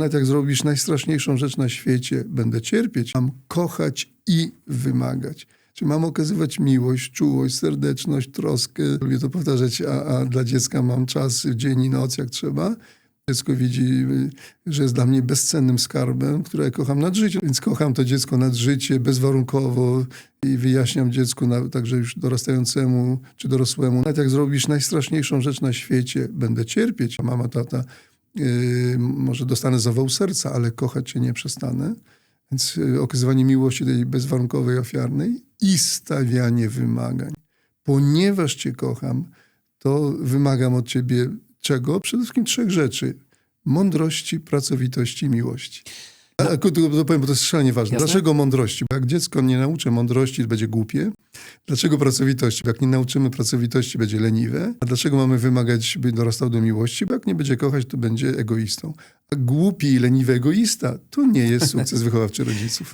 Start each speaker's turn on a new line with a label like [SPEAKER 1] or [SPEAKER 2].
[SPEAKER 1] Nawet jak zrobisz najstraszniejszą rzecz na świecie, będę cierpieć. Mam kochać i wymagać. Czy mam okazywać miłość, czułość, serdeczność, troskę. Lubię to powtarzać, a, a dla dziecka mam czas dzień i noc jak trzeba. Dziecko widzi, że jest dla mnie bezcennym skarbem, które kocham nad życie. Więc kocham to dziecko nad życie bezwarunkowo i wyjaśniam dziecku, także już dorastającemu czy dorosłemu. Nawet jak zrobisz najstraszniejszą rzecz na świecie, będę cierpieć. Mama, tata, może dostanę zawał serca, ale kochać cię nie przestanę. Więc yy, okazywanie miłości tej bezwarunkowej, ofiarnej i stawianie wymagań. Ponieważ cię kocham, to wymagam od ciebie czego? Przede wszystkim trzech rzeczy. Mądrości, pracowitości i miłości. A, a, to powiem, bo to jest szalenie ważne.
[SPEAKER 2] Jasne.
[SPEAKER 1] Dlaczego mądrości? Bo jak dziecko nie nauczy mądrości, będzie głupie. Dlaczego pracowitości? Bo jak nie nauczymy pracowitości, będzie leniwe. A dlaczego mamy wymagać, by dorastał do miłości? Bo jak nie będzie kochać, to będzie egoistą. A głupi i leniwy egoista to nie jest sukces wychowawczy rodziców.